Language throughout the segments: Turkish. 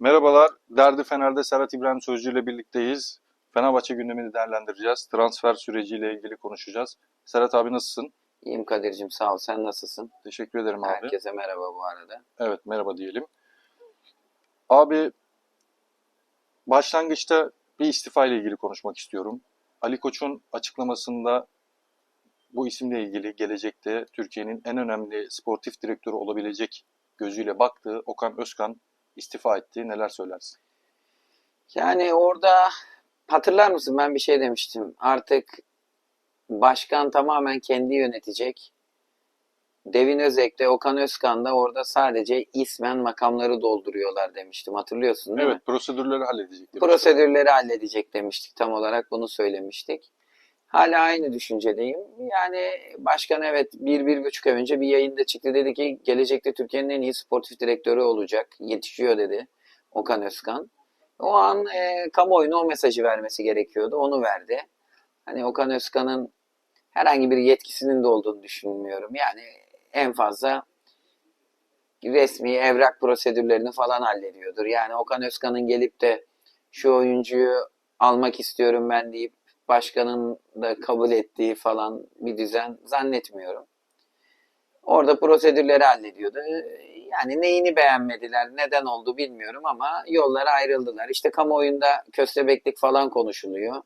Merhabalar. Derdi Fener'de Serhat İbrahim Sözcü ile birlikteyiz. Fenerbahçe gündemini değerlendireceğiz. Transfer süreciyle ilgili konuşacağız. Serhat abi nasılsın? İyiyim Kadir'cim sağ ol. Sen nasılsın? Teşekkür ederim abi. Herkese merhaba bu arada. Evet merhaba diyelim. Abi başlangıçta bir istifa ile ilgili konuşmak istiyorum. Ali Koç'un açıklamasında bu isimle ilgili gelecekte Türkiye'nin en önemli sportif direktörü olabilecek gözüyle baktığı Okan Özkan istifa etti. Neler söylersin? Yani orada hatırlar mısın ben bir şey demiştim. Artık başkan tamamen kendi yönetecek. Devin Özek de Okan Özkan da orada sadece ismen makamları dolduruyorlar demiştim. Hatırlıyorsun değil mi? Evet prosedürleri halledecektir. prosedürleri halledecek demiştik. Tam olarak bunu söylemiştik. Hala aynı düşüncedeyim. Yani başkan evet bir, bir buçuk ay önce bir yayında çıktı. Dedi ki gelecekte Türkiye'nin en iyi sportif direktörü olacak. Yetişiyor dedi Okan Özkan. O an e, kamuoyuna o mesajı vermesi gerekiyordu. Onu verdi. Hani Okan Özkan'ın herhangi bir yetkisinin de olduğunu düşünmüyorum. Yani en fazla resmi evrak prosedürlerini falan hallediyordur. Yani Okan Özkan'ın gelip de şu oyuncuyu almak istiyorum ben deyip başkanın da kabul ettiği falan bir düzen zannetmiyorum. Orada prosedürleri hallediyordu. Yani neyini beğenmediler, neden oldu bilmiyorum ama yollara ayrıldılar. İşte kamuoyunda köstebeklik falan konuşuluyor.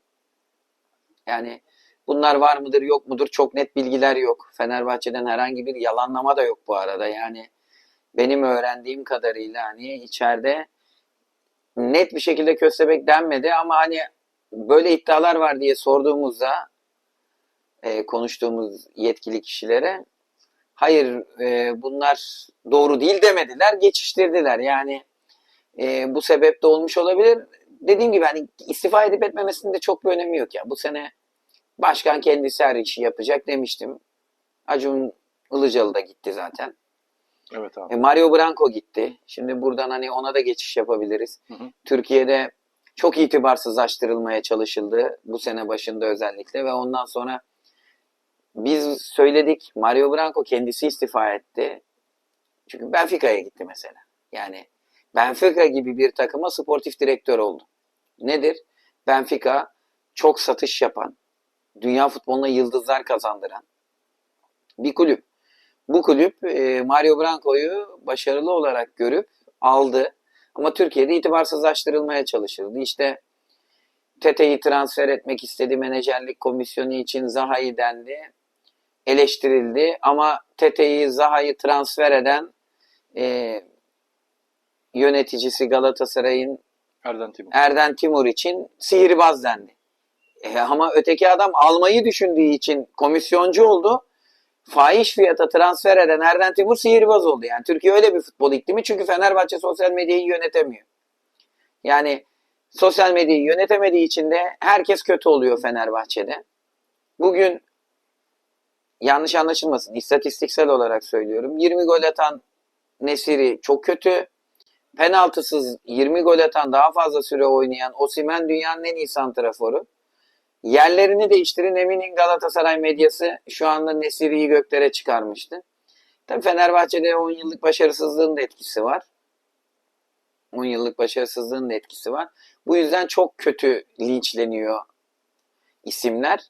Yani bunlar var mıdır yok mudur çok net bilgiler yok. Fenerbahçe'den herhangi bir yalanlama da yok bu arada. Yani benim öğrendiğim kadarıyla hani içeride net bir şekilde köstebek denmedi ama hani böyle iddialar var diye sorduğumuzda e, konuştuğumuz yetkili kişilere hayır e, bunlar doğru değil demediler geçiştirdiler yani e, bu sebep de olmuş olabilir dediğim gibi hani istifa edip etmemesinin de çok bir önemi yok ya bu sene başkan kendisi her işi yapacak demiştim Acun Ilıcalı da gitti zaten Evet abi. e, Mario Branco gitti. Şimdi buradan hani ona da geçiş yapabiliriz. Hı hı. Türkiye'de çok itibarsızlaştırılmaya çalışıldı bu sene başında özellikle ve ondan sonra biz söyledik Mario Branco kendisi istifa etti. Çünkü Benfica'ya gitti mesela. Yani Benfica gibi bir takıma sportif direktör oldu. Nedir? Benfica çok satış yapan, dünya futboluna yıldızlar kazandıran bir kulüp. Bu kulüp e, Mario Branco'yu başarılı olarak görüp aldı. Ama Türkiye'de itibarsızlaştırılmaya çalışıldı. İşte Tete'yi transfer etmek istedi menajerlik komisyonu için Zaha'yı dendi. Eleştirildi ama Tete'yi Zaha'yı transfer eden e, yöneticisi Galatasaray'ın Erden Timur. Erden Timur için sihirbaz dendi. E, ama öteki adam almayı düşündüğü için komisyoncu oldu. Fahiş fiyata transfer eden Erden Timur sihirbaz oldu. Yani Türkiye öyle bir futbol iklimi çünkü Fenerbahçe sosyal medyayı yönetemiyor. Yani sosyal medyayı yönetemediği için de herkes kötü oluyor Fenerbahçe'de. Bugün yanlış anlaşılmasın istatistiksel olarak söylüyorum. 20 gol atan Nesiri çok kötü. Penaltısız 20 gol atan daha fazla süre oynayan Osimhen dünyanın en iyi santraforu. Yerlerini değiştirin eminim Galatasaray medyası şu anda Nesiri'yi göklere çıkarmıştı. Tabii Fenerbahçe'de 10 yıllık başarısızlığın da etkisi var. 10 yıllık başarısızlığın da etkisi var. Bu yüzden çok kötü linçleniyor isimler.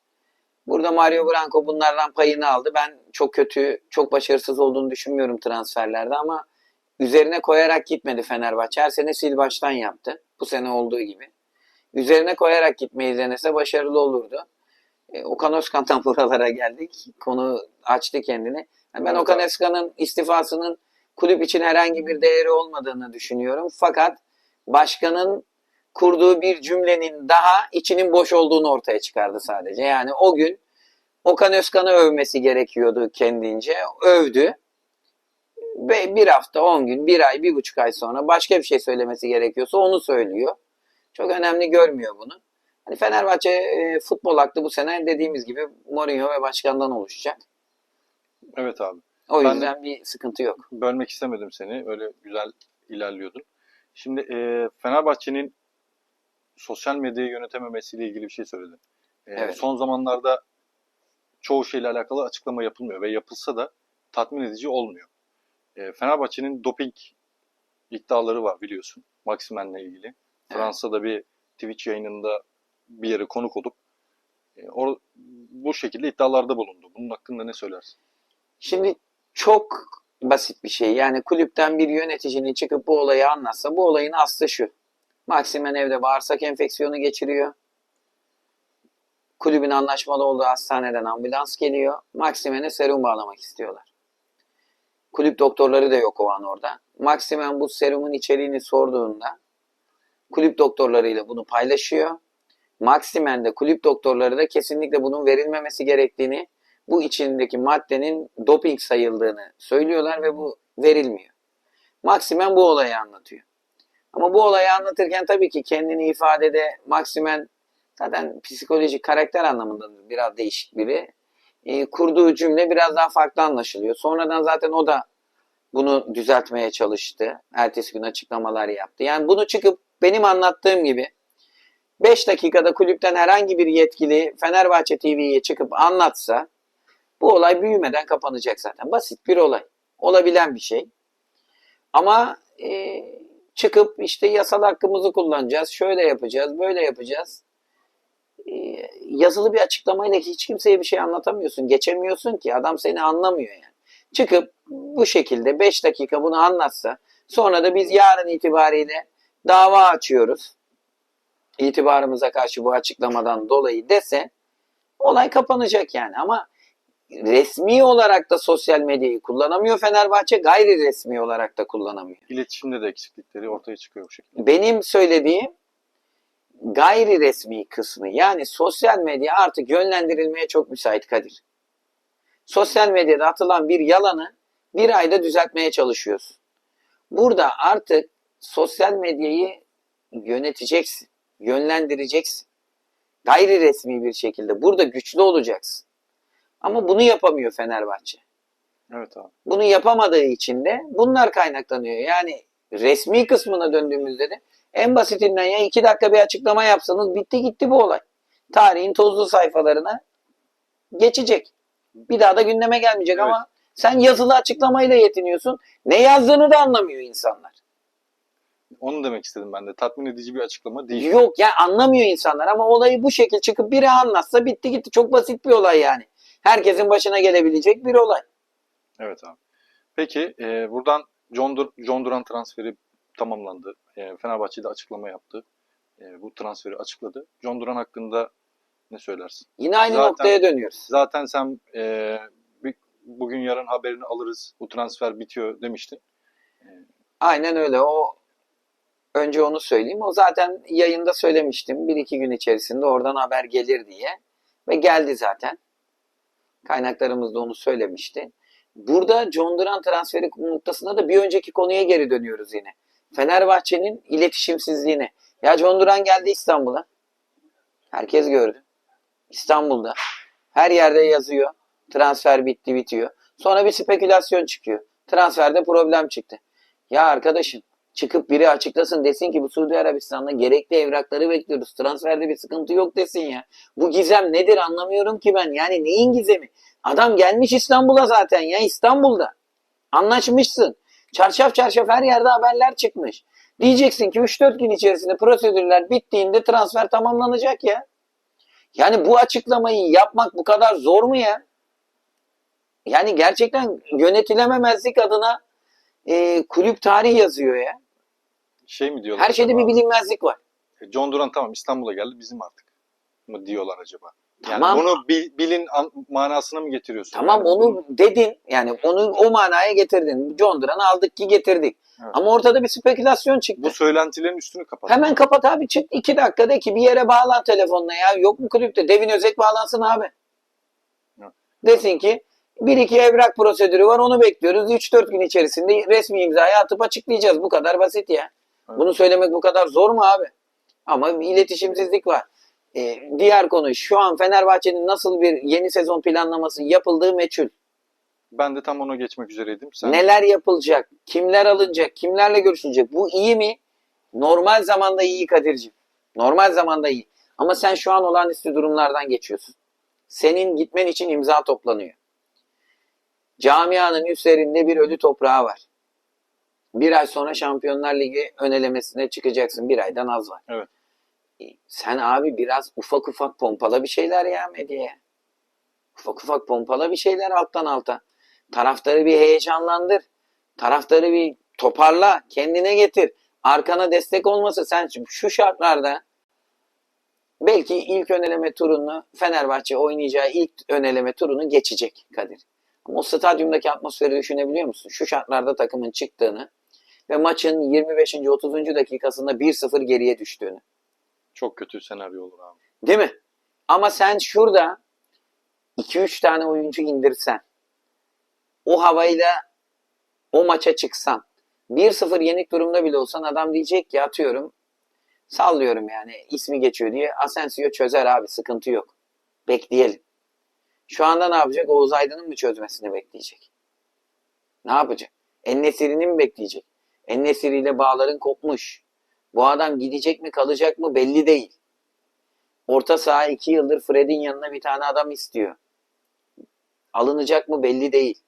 Burada Mario Branco bunlardan payını aldı. Ben çok kötü, çok başarısız olduğunu düşünmüyorum transferlerde ama üzerine koyarak gitmedi Fenerbahçe. Her sene sil baştan yaptı. Bu sene olduğu gibi. Üzerine koyarak gitmeyi denese başarılı olurdu. E, Okan Özkan'dan buralara geldik. Konu açtı kendini. Yani ben Evet Okan. Özkan'ın istifasının kulüp için herhangi bir değeri olmadığını düşünüyorum. Fakat başkanın kurduğu bir cümlenin daha içinin boş olduğunu ortaya çıkardı sadece. Yani o gün Okan Özkan'ı övmesi gerekiyordu kendince. Övdü. Ve bir hafta, on gün, bir ay, bir buçuk ay sonra başka bir şey söylemesi gerekiyorsa onu söylüyor. Çok önemli görmüyor bunu. Hani Fenerbahçe e, futbol aklı bu sene dediğimiz gibi Mourinho ve başkandan oluşacak. Evet abi. O Ben de- yüzden bir sıkıntı yok. bölmek istemedim seni. Öyle güzel ilerliyordun. Şimdi e, Fenerbahçe'nin sosyal medyayı yönetememesiyle ilgili bir şey söyledin. E, Evet. Son zamanlarda çoğu şeyle alakalı açıklama yapılmıyor ve yapılsa da tatmin edici olmuyor. E, Fenerbahçe'nin doping iddiaları var biliyorsun Maximen'le ilgili. Fransa'da bir Twitch yayınında bir yere konuk olup e, or, bu şekilde iddialarda bulundu. Bunun hakkında ne söylersin? Şimdi çok basit bir şey. Yani kulüpten bir yöneticinin çıkıp bu olayı anlatsa bu olayın aslı şu. Maximen evde bağırsak enfeksiyonu geçiriyor. Kulübün anlaşmalı olduğu hastaneden ambulans geliyor. Maximen'e serum bağlamak istiyorlar. Kulüp doktorları da yok o an orada. Maximen bu serumun içeriğini sorduğunda kulüp doktorlarıyla bunu paylaşıyor. Maximen de kulüp doktorları da kesinlikle bunun verilmemesi gerektiğini bu içindeki maddenin doping sayıldığını söylüyorlar ve bu verilmiyor. Maximen bu olayı anlatıyor. Ama bu olayı anlatırken tabii ki kendini ifadede Maximen zaten psikolojik karakter anlamında biraz değişik biri. E, kurduğu cümle biraz daha farklı anlaşılıyor. Sonradan zaten o da bunu düzeltmeye çalıştı. Ertesi gün açıklamalar yaptı. Yani bunu çıkıp benim anlattığım gibi 5 dakikada kulüpten herhangi bir yetkili Fenerbahçe TV'ye çıkıp anlatsa bu olay büyümeden kapanacak zaten. Basit bir olay. Olabilen bir şey. Ama e, çıkıp işte yasal hakkımızı kullanacağız, şöyle yapacağız, böyle yapacağız. E, yazılı bir açıklamayla hiç kimseye bir şey anlatamıyorsun, geçemiyorsun ki adam seni anlamıyor yani. Çıkıp bu şekilde 5 dakika bunu anlatsa sonra da biz yarın itibariyle dava açıyoruz. İtibarımıza karşı bu açıklamadan dolayı dese olay kapanacak yani ama resmi olarak da sosyal medyayı kullanamıyor Fenerbahçe, gayri resmi olarak da kullanamıyor. İletişimde de eksiklikleri ortaya çıkıyor bu şekilde. Benim söylediğim gayri resmi kısmı yani sosyal medya artık yönlendirilmeye çok müsait Kadir. Sosyal medyada atılan bir yalanı bir ayda düzeltmeye çalışıyorsun. Burada artık sosyal medyayı yöneteceksin, yönlendireceksin. Gayri resmi bir şekilde burada güçlü olacaksın. Ama bunu yapamıyor Fenerbahçe. Evet abi. Bunu yapamadığı için de bunlar kaynaklanıyor. Yani resmi kısmına döndüğümüzde de en basitinden ya iki dakika bir açıklama yapsanız bitti gitti bu olay. Tarihin tozlu sayfalarına geçecek. Bir daha da gündeme gelmeyecek Evet. ama sen yazılı açıklamayla yetiniyorsun. Ne yazdığını da anlamıyor insanlar. Onu demek istedim ben de. Tatmin edici bir açıklama değil. Yok ya anlamıyor insanlar ama olayı bu şekil çıkıp biri anlatsa bitti gitti. Çok basit bir olay yani. Herkesin başına gelebilecek bir olay. Evet abi. Peki e, buradan John, Dur John Duran transferi tamamlandı. E, Fenerbahçe de açıklama yaptı. E, bu transferi açıkladı. John Duran hakkında ne söylersin? Yine aynı Zaten- noktaya dönüyoruz. Zaten sen e, bugün yarın haberini alırız. Bu transfer bitiyor demiştin. Aynen öyle. O önce onu söyleyeyim. O zaten yayında söylemiştim. Bir iki gün içerisinde oradan haber gelir diye. Ve geldi zaten. Kaynaklarımız da onu söylemişti. Burada John Duran transferi noktasında da bir önceki konuya geri dönüyoruz yine. Fenerbahçe'nin iletişimsizliğine. Ya John Duran geldi İstanbul'a. Herkes gördü. İstanbul'da. Her yerde yazıyor. Transfer bitti bitiyor. Sonra bir spekülasyon çıkıyor. Transferde problem çıktı. Ya arkadaşım çıkıp biri açıklasın desin ki bu Suudi Arabistan'da gerekli evrakları bekliyoruz. Transferde bir sıkıntı yok desin ya. Bu gizem nedir anlamıyorum ki ben. Yani neyin gizemi? Adam gelmiş İstanbul'a zaten ya İstanbul'da. Anlaşmışsın. Çarşaf çarşaf her yerde haberler çıkmış. Diyeceksin ki 3-4 gün içerisinde prosedürler bittiğinde transfer tamamlanacak ya. Yani bu açıklamayı yapmak bu kadar zor mu ya? Yani gerçekten yönetilememezlik adına e, kulüp tarihi yazıyor ya. Şey mi diyorlar? Her şeyde acaba? bir bilinmezlik var. John Duran tamam İstanbul'a geldi bizim artık mı diyorlar acaba? Yani Tamam. bunu bil- bilin an- manasına mı getiriyorsun? Tamam Yani onu dedin. Yani onu o manaya getirdin. John Duran'ı aldık ki getirdik. Evet. Ama ortada bir spekülasyon çıktı. Bu söylentilerin üstünü kapat. Hemen kapat abi çık iki dakika de ki bir yere bağlan telefonla ya. Yok mu kulüpte? Devin Özek bağlansın abi. Evet. Desin ki bir iki evrak prosedürü var onu bekliyoruz. 3-4 gün içerisinde resmi imzayı atıp açıklayacağız. Bu kadar basit ya. Bunu söylemek bu kadar zor mu abi? Ama bir iletişimsizlik var. Ee, diğer konu şu an Fenerbahçe'nin nasıl bir yeni sezon planlaması yapıldığı meçhul. Ben de tam ona geçmek üzereydim. Sen Neler yapılacak? Kimler alınacak? Kimlerle görüşülecek? Bu iyi mi? Normal zamanda iyi Kadir'cim. Normal zamanda iyi. Ama sen şu an olağanüstü durumlardan geçiyorsun. Senin gitmen için imza toplanıyor. Camianın üstlerinde bir ölü toprağı var. Bir ay sonra Şampiyonlar Ligi ön elemesine çıkacaksın. Bir aydan az var. Evet. E, Sen abi biraz ufak ufak pompala bir şeyler ya medyaya. Ufak ufak pompala bir şeyler alttan alta. Taraftarı bir heyecanlandır. Taraftarı bir toparla. Kendine getir. Arkana destek olması sen şu şartlarda belki ilk ön eleme turunu Fenerbahçe oynayacağı ilk ön eleme turunu geçecek Kadir. Ama o stadyumdaki atmosferi düşünebiliyor musun? Şu şartlarda takımın çıktığını ve maçın 25. 30. dakikasında 1-0 geriye düştüğünü. Çok kötü senaryo olur abi. Değil mi? Ama sen şurada 2-3 tane oyuncu indirsen, o havayla o maça çıksan, 1-0 yenik durumda bile olsan adam diyecek ki atıyorum, sallıyorum yani ismi geçiyor diye Asensio çözer abi sıkıntı yok. Bekleyelim. Şu anda ne yapacak? Oğuz Aydın'ın mı çözmesini bekleyecek? Ne yapacak? Ennesiri'ni mi bekleyecek? Ennesiri ile bağların kopmuş. Bu adam gidecek mi kalacak mı belli değil. Orta saha iki yıldır Fred'in yanına bir tane adam istiyor. Alınacak mı belli değil.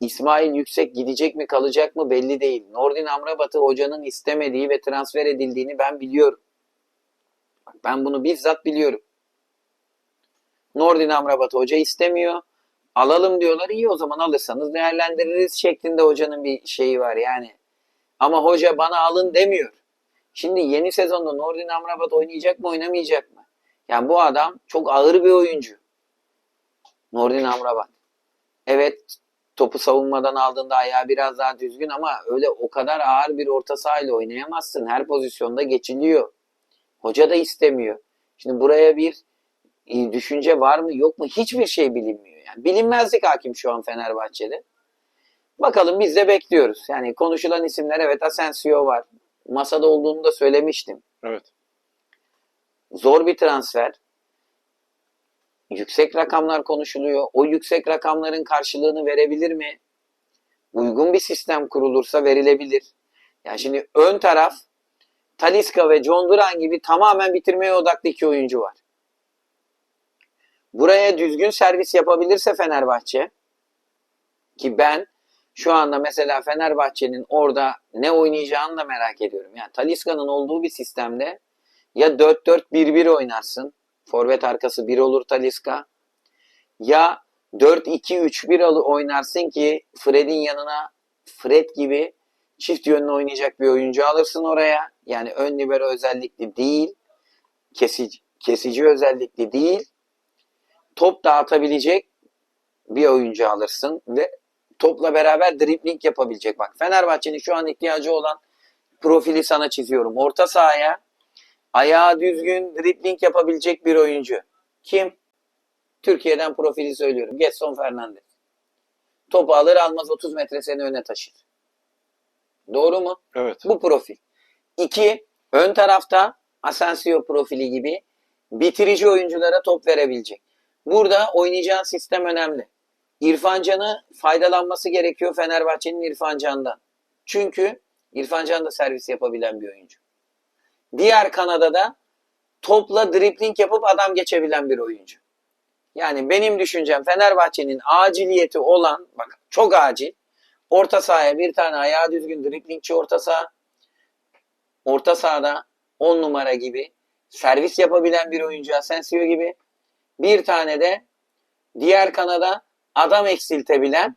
İsmail Yüksek gidecek mi kalacak mı belli değil. Nordin Amrabat'ı hocanın istemediği ve transfer edildiğini ben biliyorum. Ben bunu bizzat biliyorum. Nordin Amrabat'ı hoca istemiyor. Alalım diyorlar. İyi o zaman alırsanız değerlendiririz şeklinde hocanın bir şeyi var yani. Ama hoca bana alın demiyor. Şimdi yeni sezonda Nordin Amrabat oynayacak mı oynamayacak mı? Yani bu adam çok ağır bir oyuncu. Nordin Amrabat. Evet topu savunmadan aldığında ayağı biraz daha düzgün ama öyle o kadar ağır bir orta sahayla oynayamazsın. Her pozisyonda geçiliyor. Hoca da istemiyor. Şimdi buraya bir e, düşünce var mı yok mu hiçbir şey bilinmiyor. Yani bilinmezlik hakim şu an Fenerbahçe'de. Bakalım biz de bekliyoruz. Yani konuşulan isimler evet Asensio var. Masada olduğunu da söylemiştim. Evet. Zor bir transfer. Yüksek rakamlar konuşuluyor. O yüksek rakamların karşılığını verebilir mi? Uygun bir sistem kurulursa verilebilir. Yani şimdi ön taraf Taliska ve John Duran gibi tamamen bitirmeye odaklı iki oyuncu var. Buraya düzgün servis yapabilirse Fenerbahçe ki ben şu anda mesela Fenerbahçe'nin orada ne oynayacağını da merak ediyorum. Yani Taliska'nın olduğu bir sistemde ya 4-4-1-1 oynarsın. Forvet arkası 1 olur Taliska. Ya 4-2-3-1 alı oynarsın ki Fred'in yanına Fred gibi çift yönlü oynayacak bir oyuncu alırsın oraya. Yani ön libero özellikli değil. Kesici, kesici özellikli değil. Top dağıtabilecek bir oyuncu alırsın ve topla beraber dribling yapabilecek. Bak Fenerbahçe'nin şu an ihtiyacı olan profili sana çiziyorum. Orta sahaya ayağı düzgün dribling yapabilecek bir oyuncu. Kim? Türkiye'den profili söylüyorum. Getson Fernandez. Topu alır almaz 30 metre seni öne taşır. Doğru mu? Evet. Bu profil. İki, ön tarafta Asensio profili gibi bitirici oyunculara top verebilecek. Burada oynayacağın sistem önemli. İrfan Can'ı faydalanması gerekiyor Fenerbahçe'nin İrfan Can'dan. Çünkü İrfan Can da servis yapabilen bir oyuncu. Diğer kanada da topla dribling yapıp adam geçebilen bir oyuncu. Yani benim düşüncem Fenerbahçe'nin aciliyeti olan, bak çok acil, orta sahaya bir tane ayağı düzgün driblingçi orta saha, orta sahada 10 numara gibi servis yapabilen bir oyuncu Asensio gibi, bir tane de diğer kanada adam eksiltebilen,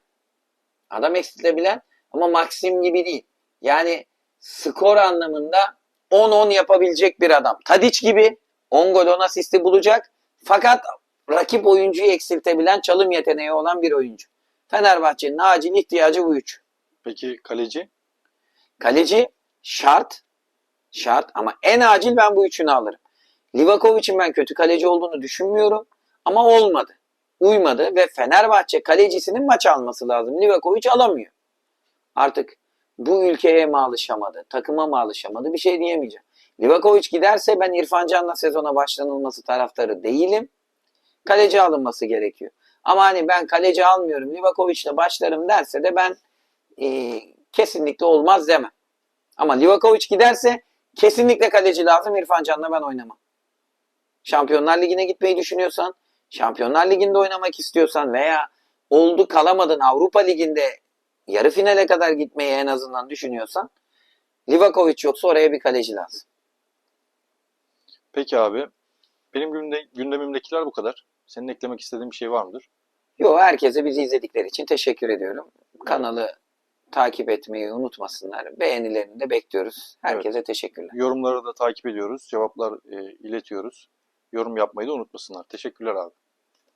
adam eksiltebilen ama Maxim gibi değil. Yani skor anlamında 10-10 yapabilecek bir adam. Tadic gibi 10 gol 10 asisti bulacak. Fakat rakip oyuncuyu eksiltebilen çalım yeteneği olan bir oyuncu. Fenerbahçe'nin acil ihtiyacı bu üç. Peki kaleci? Kaleci şart. Şart ama en acil ben bu üçünü alırım. Livakovic'in ben kötü kaleci olduğunu düşünmüyorum. Ama olmadı. Uymadı ve Fenerbahçe kalecisinin maç alması lazım. Livakovic alamıyor. Artık bu ülkeye mi alışamadı, takıma mı alışamadı bir şey diyemeyeceğim. Livakovic giderse ben İrfan Can'la sezona başlanılması taraftarı değilim. Kaleci alınması gerekiyor. Ama hani ben kaleci almıyorum, Livakovic'le başlarım derse de ben e, kesinlikle olmaz demem. Ama Livakovic giderse kesinlikle kaleci lazım. İrfan Can'la ben oynamam. Şampiyonlar Ligi'ne gitmeyi düşünüyorsan, Şampiyonlar Ligi'nde oynamak istiyorsan veya oldu kalamadın Avrupa Ligi'nde yarı finale kadar gitmeyi en azından düşünüyorsan Livakovic yoksa oraya bir kaleci lazım. Peki abi. Benim günde, gündemimdekiler bu kadar. Senin eklemek istediğin bir şey var mıdır? Yo herkese bizi izledikleri için teşekkür ediyorum. Kanalı takip etmeyi unutmasınlar. Beğenilerini de bekliyoruz. Herkese teşekkürler. Yorumları da takip ediyoruz. Cevaplar e, iletiyoruz. Yorum yapmayı da unutmasınlar. Teşekkürler abi.